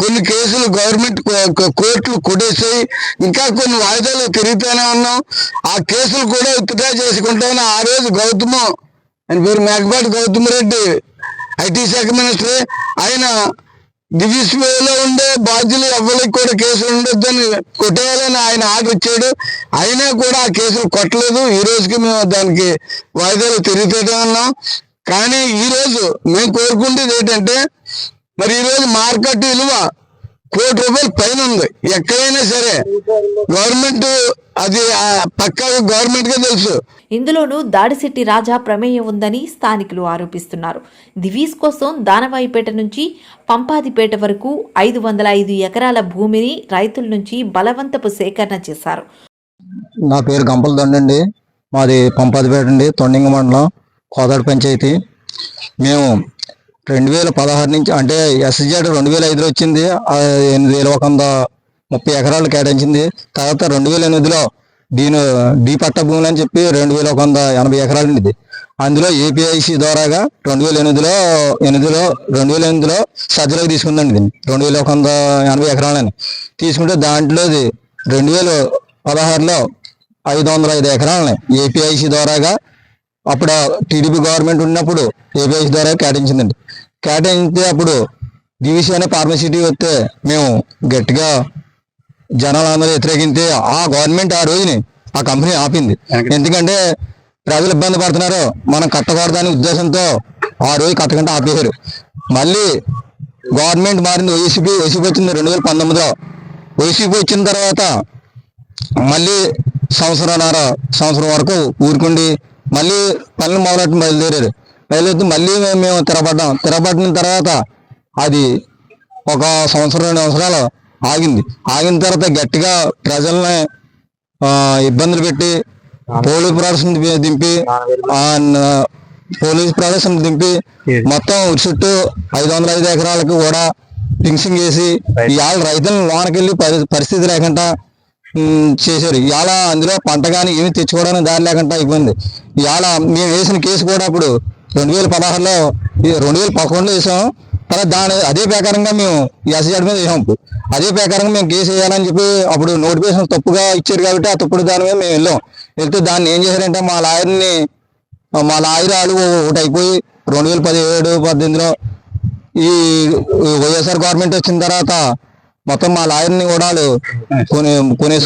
కొన్ని కేసులు గవర్నమెంట్ కోర్టులు కొట్టేసాయి ఇంకా కొన్ని వాయిదాలు తిరుగుతూనే ఉన్నాం. ఆ కేసులు కూడా విత్డ్రా చేసుకుంటామని ఆ రోజు గౌతమ్ ఆయన పేరు మేకపాటి గౌతమ్ రెడ్డి ఐటీ శాఖ మినిస్టర్. ఆయన డివిసిలో ఉండే బాధ్యులు ఎవరికి కూడా కేసులు ఉండొద్దని కొట్టేయాలని ఆయన ఆర్డర్ ఇచ్చాడు. అయినా కూడా ఆ కేసులు కొట్టలేదు. ఈ రోజుకి మేము దానికి వాయిదాలు తిరుగుతూనే ఉన్నాం. కానీ ఈ రోజు మేము కోరుకుంటేది ఏంటంటే మరి ఈ రోజు మార్కెట్ విలువ కోటి రూపాయల పైన ఉంది. ఎక్కడైనా సరే గవర్నమెంట్ అది పక్కా గవర్నమెంట్గా తెలుసు. ఇందులోనూ దాడిశెట్టి రాజా ప్రమేయం ఉందని స్థానికులు ఆరోపిస్తున్నారు. దివీస్ కోసం దానవాయిపేట నుంచి పంపాదిపేట వరకు ఐదు వందల ఐదు ఎకరాల భూమిని రైతుల నుంచి బలవంతపు సేకరణ చేశారు. నా పేరు గంపల దండండి మాది పంపాదిపేట అండి తొండింగ మండలం కోదాడ పంచాయతీ. మేము రెండు వేల పదహారు నుంచి అంటే ఎస్జెడ్ రెండు వేల ఐదులో వచ్చింది. ఎనిమిది వేల ఒక వంద ముప్పై ఎకరాలు కేటాయించింది. తర్వాత రెండు వేల ఎనిమిదిలో దీని డి పట్ట భూములు అని చెప్పి రెండు వేల ఒక వంద ఎనభై ఎకరాలు ఉండేది అందులో ఏపీఐసి ద్వారాగా రెండు వేల ఎనిమిదిలో ఎనిమిదిలో రెండు వేల ఎనిమిదిలో సజ్జలోకి తీసుకుందండి దీన్ని. రెండు వేల ఒక వంద ఎనభై ఎకరాలని. తీసుకుంటే దాంట్లోది రెండు వేల పదహారులో ఐదు వందల ఐదు ఎకరాలని ఏపీఐసి ద్వారాగా అప్పుడు టీడీపీ గవర్నమెంట్ ఉన్నప్పుడు ఏపీఐసి ద్వారా కేటాయించిందండి. కేటాయించితే అప్పుడు డివిసి అనే ఫార్మసిటీ వస్తే మేము గట్టిగా జనాలు అందరూ వ్యతిరేకించి ఆ గవర్నమెంట్ ఆ రోజుని ఆ కంపెనీ ఆపింది. ఎందుకంటే ప్రజలు ఇబ్బంది పడుతున్నారు. మనం కట్టకూడదనే ఉద్దేశంతో ఆ రోజు కట్టకుండా ఆపేశారు. మళ్ళీ గవర్నమెంట్ మారింది. వైసీపీ వైసీపీ వచ్చింది రెండు వేల పంతొమ్మిదిలో వైసీపీ వచ్చిన తర్వాత మళ్ళీ సంవత్సరంన్నర సంవత్సరం వరకు ఊరుకుండి మళ్ళీ పనులు మొదలెట్టి బయలుదేరారు బయలుదేరి మళ్ళీ మేము తిరగబడ్డాం తిరగబడిన తర్వాత అది ఒక సంవత్సరం రెండు సంవత్సరాలు ఆగింది. ఆగిన తర్వాత గట్టిగా ప్రజల్ని ఇబ్బందులు పెట్టి పోలీస్ ప్రదర్శన దింపి- పోలీస్ ప్రదర్శన దింపి మొత్తం చుట్టూ ఐదు వందల ఐదు ఎకరాలకు కూడా ఫింక్సింగ్ చేసి ఇవాళ రైతులను లోనకెళ్ళి పరి- పరిస్థితి లేకుండా చేశారు. ఇవాళ అందులో పంట కానీ ఏమి తెచ్చుకోవడానికి దారి లేకుండా అయిపోయింది. ఇవాళ మేము వేసిన కేసు కూడా అప్పుడు రెండు వేల పదహారులో రెండు వేల పదకొండులో వేసాం. తర్వాత దాని అదే ప్రకారంగా మేము ఎస్జెడ్ మీద వేసాం ఇప్పుడు. అదే ప్రకారంగా మేము కేసు వేయాలని చెప్పి అప్పుడు నోటిఫికేషన్ తప్పుగా ఇచ్చారు కాబట్టి ఆ తప్పుడు దాని మీద మేము వెళ్ళాం. వెళ్తే దాన్ని ఏం చేశారంటే మా లాయర్ని మా లాయర్ వాళ్ళు ఒకటి అయిపోయి రెండు వేల పదిహేడు పద్దెనిమిదిలో ఈ వైఎస్ఆర్ గవర్నమెంట్ వచ్చిన తర్వాత మొత్తం మా లాయర్ని కూడా కొని కొనే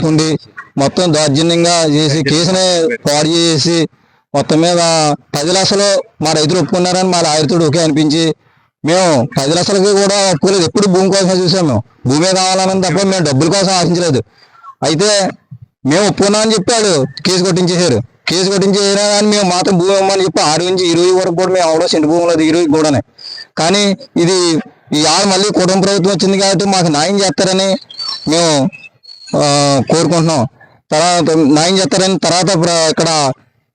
మొత్తం దౌర్జన్యంగా చేసి కేసుని పాడు చేసి మొత్తం మీద పది లక్షలు మా రైతులు ఒప్పుకున్నారని మా లాయర్తో ఓకే అనిపించి మేము పది లక్షలకి కూడా ఒప్పుకోలేదు. ఎప్పుడు భూమి కోసమే చూసాం మేము. భూమే కావాలని తప్ప మేము డబ్బుల కోసం ఆశించలేదు. అయితే మేము ఒప్పుకున్నామని చెప్పాడు. కేసు కొట్టించేశారు. కేసు కొట్టించేసినా కానీ మేము మాత్రం భూమి ఇవ్వమని చెప్పి ఆరు నుంచి ఇరవై వరకు కూడా మేము అవడం సెంటు భూములు ఇరవై కూడానే. కానీ ఇది ఈ ఆరు మళ్ళీ కుటుంబ ప్రభుత్వం వచ్చింది కాబట్టి మాకు న్యాయం చేస్తారని మేము కోరుకుంటున్నాం. తర్వాత న్యాయం చేస్తారని తర్వాత ఇక్కడ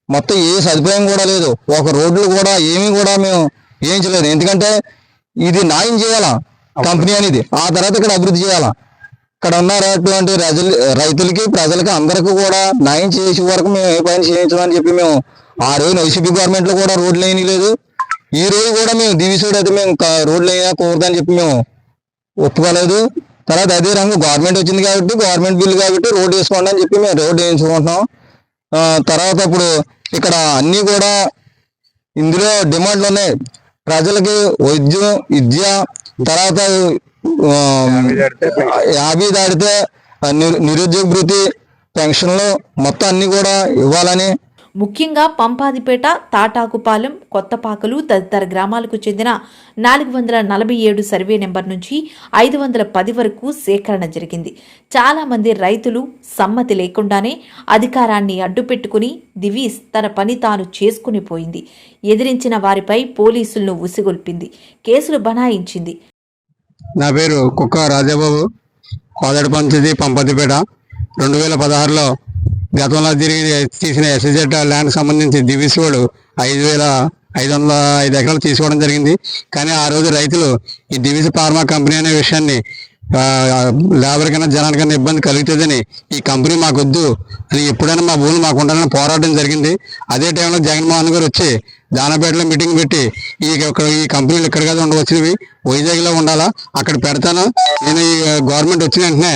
మొత్తం ఏ సదుపాయం కూడా లేదు. ఒక రోడ్లు కూడా ఏమీ కూడా మేము చేయించలేదు ఎందుకంటే ఇది న్యాయం చేయాలా కంపెనీ అనేది? ఆ తర్వాత ఇక్కడ అభివృద్ధి చేయాలా? ఇక్కడ ఉన్నటువంటి రజలు రైతులకి ప్రజలకి అందరికీ కూడా న్యాయం చేసే వరకు మేము ఏ పని చేయించమని చెప్పి మేము ఆ రోజు వైసీపీ గవర్నమెంట్లో కూడా రోడ్లు లేని లేదు. ఈ రోజు కూడా మేము దివిసోడు అయితే మేము రోడ్లు అయినా కూరదని చెప్పి మేము ఒప్పుకోలేదు. తర్వాత అదే రంగు గవర్నమెంట్ వచ్చింది కాబట్టి గవర్నమెంట్ బిల్లు కాబట్టి రోడ్డు వేసుకోండి అని చెప్పి మేము రోడ్డు వేయించుకుంటున్నాం. తర్వాత ఇప్పుడు ఇక్కడ అన్నీ కూడా ఇందులో డిమాండ్లు ఉన్నాయి. ప్రజలకి వైద్యం విద్య తర్వాత యాభై దాడితే నిరు- నిరుద్యోగ భృతి పెన్షన్లు మొత్తం అన్నీ కూడా ఇవ్వాలని ముఖ్యంగా పంపాదిపేట తాటాకుపాలెం కొత్తపాకలు తదితర గ్రామాలకు చెందిన నాలుగు వందల నలభై ఏడు సర్వే నెంబర్ నుంచి ఐదు వందల పది వరకు సేకరణ జరిగింది. చాలామంది రైతులు సమ్మతి లేకుండానే అధికారాన్ని అడ్డుపెట్టుకుని దివీస్ తన పని తాను చేసుకుని పోయింది. ఎదిరించిన వారిపై పోలీసులను ఉసిగొల్పింది. కేసులు బనాయించింది. నా పేరు కుక్క రాజాబాబు. పాదడి పంచది పంపతిపేట. రెండు వేల పదహారులో గతంలో తిరిగి తీసిన ఎస్ఎజెడ్ ల్యాండ్ సంబంధించి దివిస్ వాడు ఐదు వేల ఐదు వందల ఐదు ఎకరాలు తీసుకోవడం జరిగింది. కానీ ఆ రోజు రైతులు ఈ దివిస్ ఫార్మా కంపెనీ అనే విషయాన్ని లేబర్ కన్నా జనానికన్నా ఇబ్బంది కలుగుతుందని ఈ కంపెనీ మాకొద్దు. అని ఎప్పుడైనా మా భూములు మాకు ఉండాలని పోరాటం జరిగింది. అదే టైంలో జగన్మోహన్ గారు వచ్చి దానపేటలో మీటింగ్ పెట్టి ఈ ఈ కంపెనీలు ఇక్కడ కదా ఉండవచ్చినవి వైజాగ్లో ఉండాలా అక్కడ పెడతాను. నేను ఈ గవర్నమెంట్ వచ్చిన వెంటనే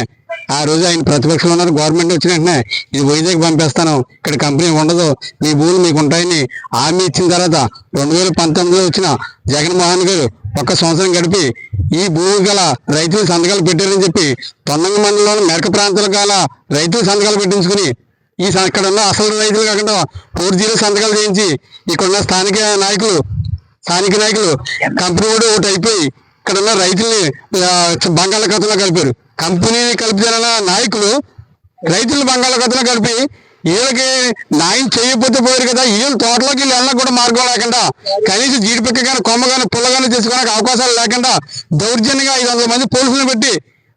ఆ రోజు ఆయన ప్రతిపక్షంలో ఉన్నారు. గవర్నమెంట్ వచ్చిన వెంటనే ఇది వైజాగ్ పంపిస్తాను. ఇక్కడ కంపెనీ ఉండదు. మీ భూములు మీకు ఉంటాయని హామీ ఇచ్చిన తర్వాత రెండు వేల పంతొమ్మిదిలో వచ్చిన జగన్మోహన్ గారు ఒక్క సంవత్సరం గడిపి ఈ భూమి గల రైతులు సంతకాలు పెట్టారని చెప్పి తొండంగ మండలంలోని మెరక ప్రాంతాల గల రైతులు సంతకాలు పెట్టించుకుని ఈ స- ఇక్కడ ఉన్న అసలు రైతులు కాకుండా ఫోర్ జీరో సంతకాలు చేయించి ఇక్కడ ఉన్న స్థానిక నాయకులు స్థానిక నాయకులు కంపెనీ కూడా ఒకటి అయిపోయి ఇక్కడ ఉన్న రైతుల్ని బంగాళాఖాతంలో కలిపారు. కంపెనీని కలిపిన నాయకులు రైతులు బంగాళాఖాతంలో కలిపి వీళ్ళకి న్యాయం చేయకపోతే పోయారు కదా. వీళ్ళు తోటలోకి వెళ్ళినా కూడా మార్గం లేకుండా కనీసం జీడిపక్క కానీ కొమ్మ కానీ పుల్ల కానీ తీసుకోవడానికి అవకాశాలు లేకుండా దౌర్జన్యంగా ఐదు వందల మంది పోలీసులు పెట్టి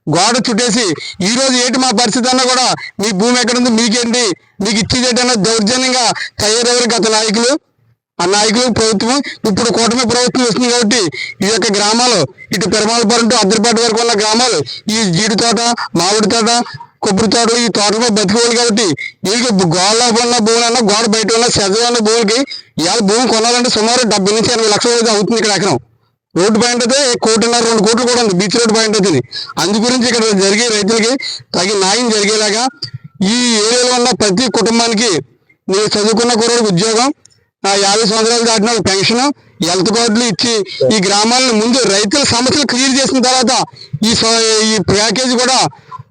గోడ చుట్టేసి ఈ రోజు ఏంటి మా పరిస్థితి అన్నా కూడా మీ భూమి ఎక్కడుంది మీకేంటి మీకు ఇచ్చేది దౌర్జన్యంగా తయారయ్యారు గత నాయకులు. ఆ నాయకులు ప్రభుత్వం ఇప్పుడు కూటమి ప్రభుత్వం వస్తుంది కాబట్టి ఈ యొక్క గ్రామాలు ఇటు పెరమాలపురం టు అద్దరిపేట వరకు ఉన్న గ్రామాలు ఈ జీడి తోట మామిడి తోట కొబ్బరి తోటలు ఈ తోటలో బతికోవాలి కాబట్టి వీళ్ళకి గోడలో ఉన్న అన్న గోడ బయట ఉన్న సెజలో ఉన్న భూములకి ఇవాళ భూమి కొనాలంటే సుమారు డెబ్బై నుంచి ఎనభై లక్షల వరకు అవుతుంది ఇక్కడ ఎకరం. రోడ్డు పాయింట్ అయితే కోటిన్నర రెండు కోట్లు కూడా ఉంది బీచ్ రోడ్డు పాయింట్ అయితే అందు గురించి ఇక్కడ జరిగే రైతులకి తగిన న్యాయం జరిగేలాగా ఈ ఏరియాలో ఉన్న ప్రతి కుటుంబానికి నేను చదువుకున్న కుర్రోడికి ఉద్యోగం యాభై సంవత్సరాలు దాటిన ఒక పెన్షన్ హెల్త్ కార్డులు ఇచ్చి ఈ గ్రామాలను ముందు రైతుల సమస్యలు క్లియర్ చేసిన తర్వాత ఈ ఈ ప్యాకేజీ కూడా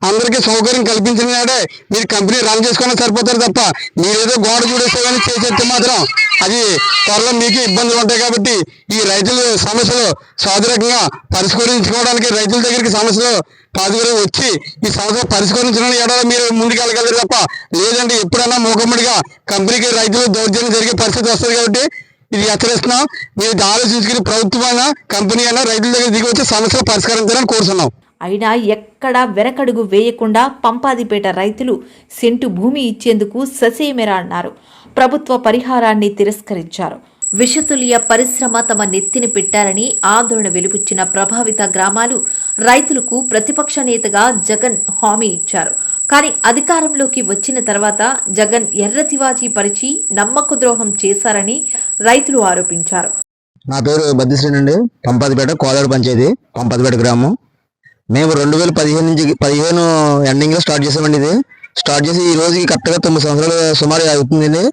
అందరికీ సౌకర్యం కల్పించిన నాడే మీరు కంపెనీ రన్ చేసుకుని సరిపోతారు తప్ప మీరేదో గోడ చూడేస్తే కానీ చేసేస్తే మాత్రం అది త్వరలో మీకు ఇబ్బందులు ఉంటాయి కాబట్టి ఈ రైతుల సమస్యలు సాధురకంగా పరిష్కరించుకోవడానికి రైతుల దగ్గరికి సమస్యలు పాదుగురు వచ్చి ఈ సమస్యలు పరిష్కరించడానికి ఏడాది మీరు ముందుకెళ్ళగలరు తప్ప లేదంటే ఎప్పుడైనా మూకమ్మడిగా కంపెనీకి రైతులు దౌర్జన్యం జరిగే పరిస్థితి వస్తుంది కాబట్టి ఇది హెచ్చరిస్తున్నాం. మీరు ఆలోచించుకుని ప్రభుత్వం అయినా కంపెనీ అయినా రైతుల దగ్గర దిగి వచ్చి సమస్యలు పరిష్కరించాలని కోరుతున్నాం అయినా ఎక్కడా వెనకడుగు వేయకుండా పంపాదిపేట రైతులు సెంటు భూమి ఇచ్చేందుకు ససేమెరా అన్నారు. ప్రభుత్వ పరిహారాన్ని తిరస్కరించారు. విషతుల్య పరిశ్రమ తమ నెత్తిని పెట్టారని ఆందోళన వెలుపుచ్చిన ప్రభావిత గ్రామాలు రైతులకు ప్రతిపక్ష నేతగా జగన్ హామీ ఇచ్చారు. కానీ అధికారంలోకి వచ్చిన తర్వాత జగన్ ఎర్రతివాజీ పరిచి నమ్మక ద్రోహం చేశారని రైతులు ఆరోపించారు. నా పేరు బద్దిశ్రీనండి పంపాదిపేట కోదాడు పంచాయతీ పంపాదిపేట గ్రామం. మేము రెండు వేల పదిహేను నుంచి పదిహేను ఎండింగ్లో స్టార్ట్ చేసామండి ఇది. స్టార్ట్ చేసి ఈ రోజుకి కరెక్ట్గా తొమ్మిది సంవత్సరాలు సుమారు అవుతుందండి.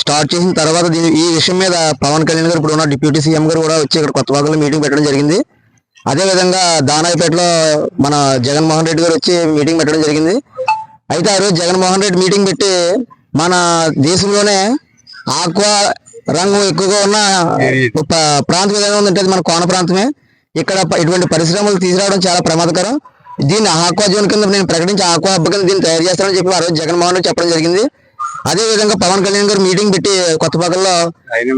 స్టార్ట్ చేసిన తర్వాత దీని ఈ విషయం మీద పవన్ కళ్యాణ్ గారు ఇప్పుడు ఉన్న డిప్యూటీ సీఎం గారు కూడా వచ్చి ఇక్కడ కొత్త వాగులో మీటింగ్ పెట్టడం జరిగింది. అదే విధంగా దానాయపేటలో మన జగన్మోహన్ రెడ్డి గారు వచ్చి మీటింగ్ పెట్టడం జరిగింది. అయితే ఆ రోజు జగన్మోహన్ రెడ్డి మీటింగ్ పెట్టి మన దేశంలోనే ఆక్వా రంగం ఎక్కువగా ఉన్న ప్రాంతం ఏదైనా ఉందంటే మన కోన ప్రాంతమే. ఇక్కడ ఇటువంటి పరిశ్రమలు తీసుకురావడం చాలా ప్రమాదకరం. దీన్ని ఆక్వా జోన్ కింద నేను ప్రకటించి ఆక్వా హబ్ కింద దీన్ని తయారు చేస్తానని చెప్పి ఆ రోజు జగన్మోహన్ రెడ్డి చెప్పడం జరిగింది. అదే విధంగా పవన్ కళ్యాణ్ గారు మీటింగ్ పెట్టి కొత్తపక్కల్లో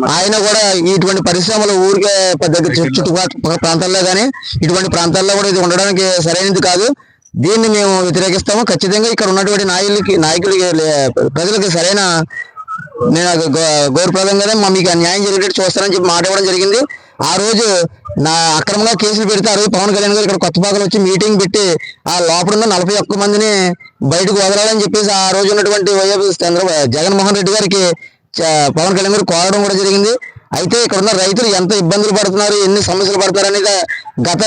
ఆయన కూడా ఇటువంటి పరిశ్రమలు ఊరికే పెద్ద చుట్టుపక్కల ప్రాంతాల్లో కానీ ఇటువంటి ప్రాంతాల్లో కూడా ఇది ఉండడానికి సరైనది కాదు. దీన్ని మేము వ్యతిరేకిస్తాము. ఖచ్చితంగా ఇక్కడ ఉన్నటువంటి నాయకులకి నాయకులకి లే- ప్రజలకి సరైన నేను గౌరవప్రదంగానే మా మీకు న్యాయం జరిగేటట్టు చూస్తానని చెప్పి మాట ఇవ్వడం జరిగింది. ఆ రోజు నా అక్రమంగా కేసులు పెడితే ఆ రోజు పవన్ కళ్యాణ్ గారు ఇక్కడ కొత్తపాకలు వచ్చి మీటింగ్ పెట్టి ఆ లోపల ఉన్న నలభై ఒక్క మందిని బయటకు వదలాలని చెప్పేసి ఆ రోజు ఉన్నటువంటి వైఎస్ చంద్ర జగన్మోహన్ రెడ్డి గారికి చ- పవన్ కళ్యాణ్ గారు కోరడం కూడా జరిగింది. అయితే ఇక్కడ ఉన్న రైతులు ఎంత ఇబ్బందులు పడుతున్నారు ఎన్ని సమస్యలు పడుతున్నారు అనేది గత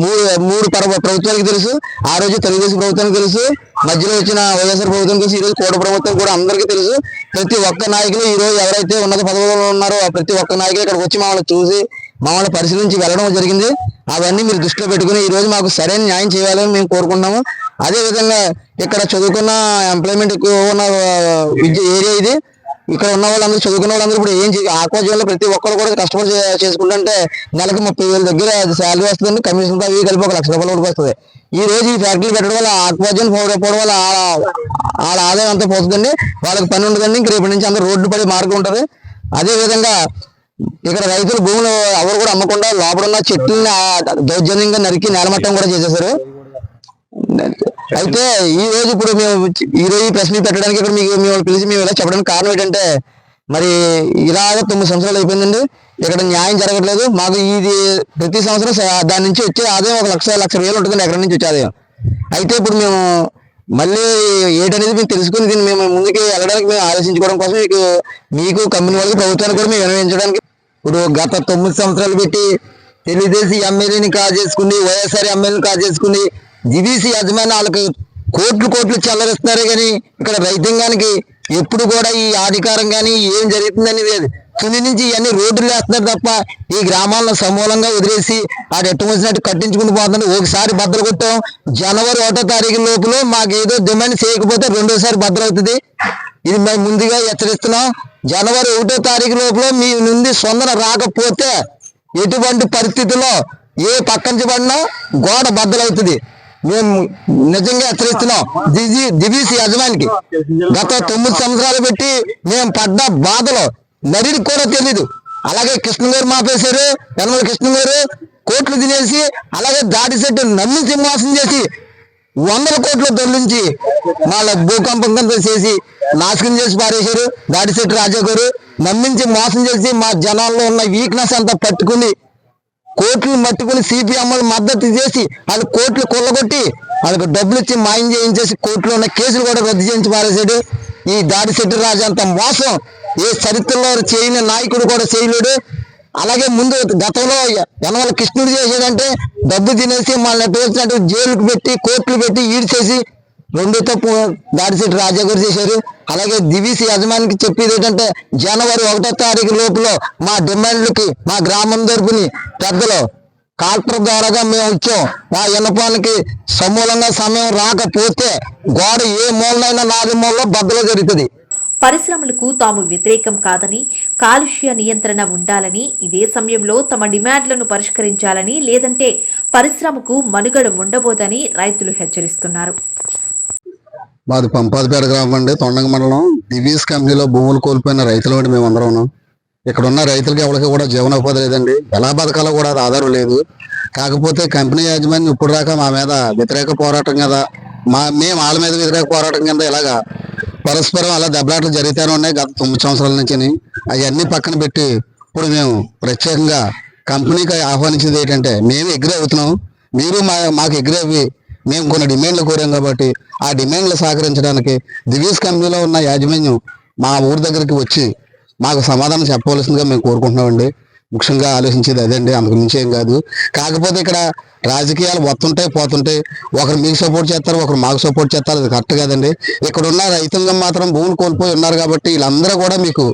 మూడు మూడు ప్రభుత్వానికి తెలుసు ఆ రోజు తెలుగుదేశం ప్రభుత్వానికి తెలుసు మధ్యలో వచ్చిన వైఎస్ఆర్ ప్రభుత్వం తెలుసు ఈ రోజు కోట ప్రభుత్వం కూడా అందరికీ తెలుసు. ప్రతి ఒక్క నాయకులు ఈ రోజు ఎవరైతే ఉన్నత పదవుల్లో ఉన్నారో ప్రతి ఒక్క నాయకులు ఇక్కడికి వచ్చి మమ్మల్ని చూసి మమ్మల్ని పరిశీలించి వెళ్ళడం జరిగింది. అవన్నీ మీరు దృష్టిలో పెట్టుకుని ఈ రోజు మాకు సరైన న్యాయం చేయాలని మేము కోరుకుంటున్నాము. అదే విధంగా ఇక్కడ చదువుకున్న ఎంప్లాయ్మెంట్ ఎక్కువ ఉన్న విద్య ఏరియా ఇది. ఇక్కడ ఉన్న వాళ్ళందరూ చదువుకున్న వాళ్ళందరూ ఇప్పుడు ఏం చేయ ఆక్వాజన్లో ప్రతి ఒక్కరు కూడా కస్టమర్ చేసుకుంటుంటే నెలకు ముప్పై వేల దగ్గర శాలరీ వస్తుంది కమిషన్ అవి కలిపి ఒక లక్ష రూపాయలు కూడా వస్తుంది. ఈ రోజు ఈ ఫ్యాక్టరీ పెట్టడం వల్ల ఆక్వాజన్ పోవడం వల్ల వాళ్ళ ఆదాయం అంతా పోతుందండి. వాళ్ళకి పని ఉండదండి. ఇంక రేపటి నుంచి అందరూ రోడ్డు పడే మార్గం ఉంటుంది. అదే విధంగా ఇక్కడ రైతులు భూములు ఎవరు కూడా అమ్మకుండా లోపల ఉన్న చెట్లని దౌర్జన్యంగా నరికి నేలమట్టం కూడా చేసేసారు అయితే ఈ రోజు ఇప్పుడు మేము ఈ రోజు ఈ ప్రశ్న పెట్టడానికి ఇక్కడ మీకు మేము పిలిచి మేము ఇలా చెప్పడానికి కారణం ఏంటంటే మరి ఇలాగ తొమ్మిది సంవత్సరాలు అయిపోయిందండి. ఇక్కడ న్యాయం జరగట్లేదు. మాకు ఇది ప్రతి సంవత్సరం దాని నుంచి వచ్చే ఆదాయం ఒక లక్ష లక్ష వేలు ఉంటుంది ఎక్కడి నుంచి వచ్చే ఆదాయం. అయితే ఇప్పుడు మేము మళ్ళీ ఏటనేది మేము తెలుసుకుని దీన్ని మేము ముందుకు వెళ్ళడానికి మేము ఆలోచించుకోవడం కోసం మీకు మీకు కంపెనీ వాళ్ళకి ప్రభుత్వానికి కూడా మేము వినియోగించడానికి ఇప్పుడు గత తొమ్మిది సంవత్సరాలు పెట్టి తెలుగుదేశం ఎమ్మెల్యేని కాజేసుకుని వైఎస్ఆర్ ఎమ్మెల్యేని కాజేసుకుని జిబిసి యజమాని వాళ్ళకి కోట్లు కోట్లు చెల్లరిస్తున్నారు కానీ ఇక్కడ రైతాంగానికి ఎప్పుడు కూడా ఈ అధికారం కానీ ఏం జరుగుతుందని లేదు. తుని నుంచి ఇవన్నీ రోడ్లు వేస్తున్నారు తప్ప ఈ గ్రామాలను సమూలంగా వదిలేసి అది ఎట్టు వచ్చినట్టు కట్టించుకుని పోతున్నారు. ఒకసారి భద్ర కొట్టాం. జనవరి ఒకటో తారీఖు లోపల మాకు ఏదో డిమాండ్ చేయకపోతే రెండోసారి భద్రవుతుంది ఇది మేము ముందుగా హెచ్చరిస్తున్నాం. జనవరి ఒకటో తారీఖు లోపల మీ నుండి సొందన రాకపోతే ఎటువంటి పరిస్థితుల్లో ఏ పక్కన పడినా గోడ బద్దలవుతుంది. మేము నిజంగా హెచ్చరిస్తున్నాం. దిజి దిబీసీ యజమానికి గత తొమ్మిది సంవత్సరాలు పెట్టి మేము పడ్డ బాధలు నరిని కూడా తెలీదు. అలాగే కృష్ణ గారు మాపేశారు యనమల కృష్ణ గారు కోట్లు తినేసి అలాగే దాడి సెట్టు నమ్మించి మోసం చేసి వందల కోట్లు దొర్లించి వాళ్ళ భూకంపం కింద చేసి నాశనం చేసి పారేశారు. దాడిశెట్టి రాజా గారు నమ్మించి మోసం చేసి మా జనాల్లో ఉన్న వీక్నెస్ అంతా పట్టుకుని కోట్లు మట్టుకుని సిపిఎంలు మద్దతు చేసి వాళ్ళు కోట్లు కొల్లగొట్టి వాళ్ళకి డబ్బులు ఇచ్చి మాయం చేయించేసి కోర్టులో ఉన్న కేసులు కూడా రద్దు చేయించి పారేసాడు ఈ దాడిశెట్టి రాజు అంత మోసం. ఏ చరిత్రలో చేయని నాయకుడు కూడా చేయలేడు. అలాగే ముందు గతంలో యనమల కృష్ణుడు చేసాడంటే డబ్బు తినేసి మళ్ళీ వచ్చినట్టు జైలుకు పెట్టి కోర్టులు పెట్టి ఈడ్చేసి రెండు తప్పు దాడిశెట్టి రాజా గారు చేశారు. అలాగే దివిసి యజమానికి చెప్పేది ఏంటంటే జనవరి ఒకటో తారీఖు లోపల మా డిమాండ్లకి మా గ్రామం తరపుని పెద్దలు కలెక్టర్ ద్వారాగా మేము వచ్చాం. మా విన్నపానికి సమూలంగా సమయం రాకపోతే గోడ ఏ మూలనైనా నాలుగు మూలలో బద్దలు జరుగుతుంది. పరిశ్రమలకు తాము వ్యతిరేకం కాదని కాలుష్య నియంత్రణ ఉండాలని ఇదే సమయంలో తమ డిమాండ్లను పరిష్కరించాలని లేదంటే పరిశ్రమకు మనుగడ ఉండబోదని రైతులు హెచ్చరిస్తున్నారు. మాది పంపాదిపేట గ్రామం అండి తొండంగ మండలం. దివీస్ కంపెనీలో భూములు కోల్పోయిన రైతులు అండి మేము అందరం ఇక్కడ ఉన్న రైతులకి ఎవరికి కూడా జీవనోపాధి లేదండి. ఎలా బతకాలో కూడా అది ఆధారం లేదు. కాకపోతే కంపెనీ యాజమాన్యం ఇప్పుడు దాకా మా మీద వ్యతిరేక పోరాటం కదా. మా మేము వాళ్ళ మీద వ్యతిరేక పోరాటం కింద ఇలాగా పరస్పరం అలా దెబ్బలాటలు జరుగుతూనే ఉన్నాయి గత తొమ్మిది సంవత్సరాల నుంచి అవన్నీ పక్కన పెట్టి ఇప్పుడు మేము ప్రత్యేకంగా కంపెనీకి ఆహ్వానించింది ఏంటంటే మేము ఎగ్రీ అవుతున్నాం. మీరు మా మాకు ఎగ్రీ అవ్వి మేము కొన్ని డిమాండ్లు కోరాం కాబట్టి ఆ డిమాండ్లు సహకరించడానికి దివీస్ కంపెనీలో ఉన్న యాజమాన్యం మా ఊరి దగ్గరికి వచ్చి మాకు సమాధానం చెప్పవలసిందిగా మేము కోరుకుంటున్నామండి. ముఖ్యంగా ఆలోచించేది అదండి అందుకు మించి ఏం కాదు. కాకపోతే ఇక్కడ రాజకీయాలు వస్తుంటాయి పోతుంటాయి. ఒకరు మీకు సపోర్ట్ చేస్తారు ఒకరు మాకు సపోర్ట్ చేస్తారు అది కరెక్ట్ కాదండి. ఇక్కడ ఉన్న రైతాంగం మాత్రం భూములు కోల్పోయి ఉన్నారు కాబట్టి వీళ్ళందరూ కూడా మీకు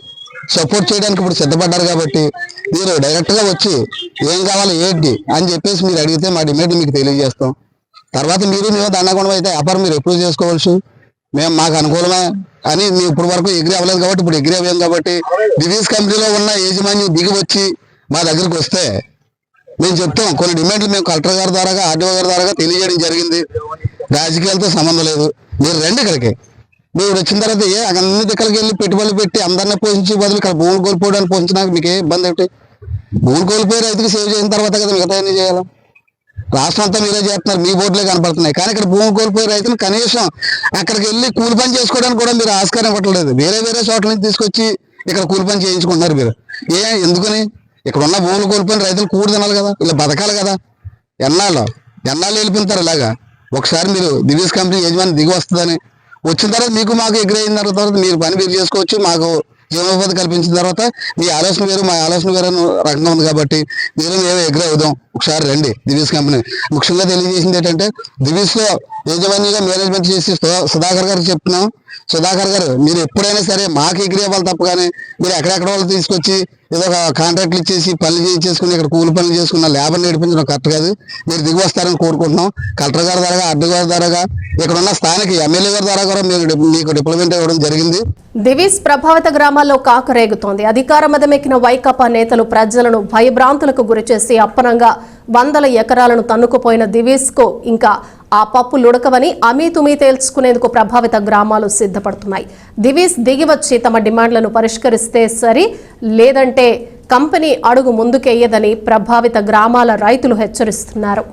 సపోర్ట్ చేయడానికి ఇప్పుడు సిద్ధపడ్డారు కాబట్టి మీరు డైరెక్ట్గా వచ్చి ఏం కావాలి ఏంటి అని చెప్పేసి మీరు అడిగితే మా డిమాండ్ మీకు తెలియజేస్తాం. తర్వాత మీరు మేము దండకుండా అయితే వ్యాపారం మీరు ఎప్పుడు చేసుకోవచ్చు. మేము మాకు అనుకూలమే. అని మేము ఇప్పుడు వరకు ఎగ్రీ అవ్వలేదు కాబట్టి ఇప్పుడు ఎగ్రీ అవ్వం కాబట్టి దివీస్ కంపెనీలో ఉన్న యజమాని దిగి వచ్చి మా దగ్గరికి వస్తే మేము చెప్తాం. కొన్ని డిమాండ్లు మేము కలెక్టర్ గారి ద్వారా ఆర్డీఓ గారి ద్వారా తెలియజేయడం జరిగింది. రాజకీయాలతో సంబంధం లేదు. మీరు రండి ఇక్కడికి. మీరు వచ్చిన తర్వాత ఏ అన్ని దిక్కలకి వెళ్ళి పెట్టుబడులు పెట్టి అందరినీ పోషించి బదులు ఇక్కడ భూములు కోల్పోవడానికి పోషించడానికి మీకు ఏ ఇబ్బంది ఏమిటి భూములు కోల్పోయి రైతుకి సేవ్ చేసిన తర్వాత కదా మిగతా ఏం చేయాలి. రాష్ట్రం అంతా మీరే చేస్తున్నారు. మీ బోర్డులే కనపడుతున్నాయి. కానీ ఇక్కడ భూమి కోల్పోయే రైతులు కనీసం అక్కడికి వెళ్ళి కూలి పని చేసుకోవడానికి కూడా మీరు ఆస్కారం ఇవ్వట్లేదు. వేరే వేరే చోట్ల నుంచి తీసుకొచ్చి ఇక్కడ కూలి పని చేయించుకుంటున్నారు మీరు. ఏ ఎందుకని? ఇక్కడ ఉన్న భూములు కోల్పోయిన రైతులు కూడి తినాలి కదా ఇలా బతకాలి కదా. ఎన్నాళ్ళు? ఎన్నాళ్ళు వెళ్ళిపోతారు ఇలాగా? ఒకసారి మీరు దివీస్ కంపెనీ యజమాని దిగి వస్తుందని. వచ్చిన తర్వాత మీకు మాకు ఎగ్రీ అయిన తర్వాత మీరు పని మీరు చేసుకోవచ్చు మాకు జీవనోపాధి కల్పించిన తర్వాత మీ ఆలోచన వేరు మా ఆలోచన వేరు రకంగా ఉంది కాబట్టి మీరు మేము ఎగ్రీ అవుదాం. ఒకసారి రండి దివీస్ కంపెనీ. ముఖ్యంగా తెలియజేసింది ఏంటంటే దివీస్లో యాజమాన్యంగా మేనేజ్మెంట్ చేసి సుధాకర్ గారు చెప్తున్నాం సుధాకర్ గారు మీరు ఎప్పుడైనా సరే మాకు ఎగ్రీ అవ్వాలి తప్ప కానీ మీరు ఎక్కడెక్కడ వాళ్ళు తీసుకొచ్చి ఏదో ఒక కాంట్రాక్ట్లు ఇచ్చేసి పనులు చేయించేసుకుని ఇక్కడ కూలి పనులు చేసుకున్న లేబర్ నడిపించడం కరెక్ట్ కాదు. మీరు దిగి వస్తారని కోరుకుంటున్నాం. కలెక్టర్ గారి ద్వారా అడ్డు గారి ద్వారా ఇక్కడ ఉన్న స్థానిక ఎమ్మెల్యే గారి ద్వారా కూడా మీరు మీకు డిప్లమెంట్ ఇవ్వడం జరిగింది. దివీస్ ప్రభావిత గ్రామాల్లో కాకరేగుతోంది. అధికార మదమెక్కిన వైకాపా నేతలు ప్రజలను భయభ్రాంతులకు గురిచేసి అప్పనంగా వందల ఎకరాలను తన్నుకుపోయిన దివేస్కు ఇంకా ఆ పప్పు లుడకవని అమీతుమీ తేల్చుకునేందుకు ప్రభావిత గ్రామాలు సిద్ధపడుతున్నాయి. దివీస్ దిగివచ్చి తమ డిమాండ్లను పరిష్కరిస్తే సరి లేదంటే కంపెనీ అడుగు ముందుకేయదని ప్రభావిత గ్రామాల రైతులు హెచ్చరిస్తున్నారు.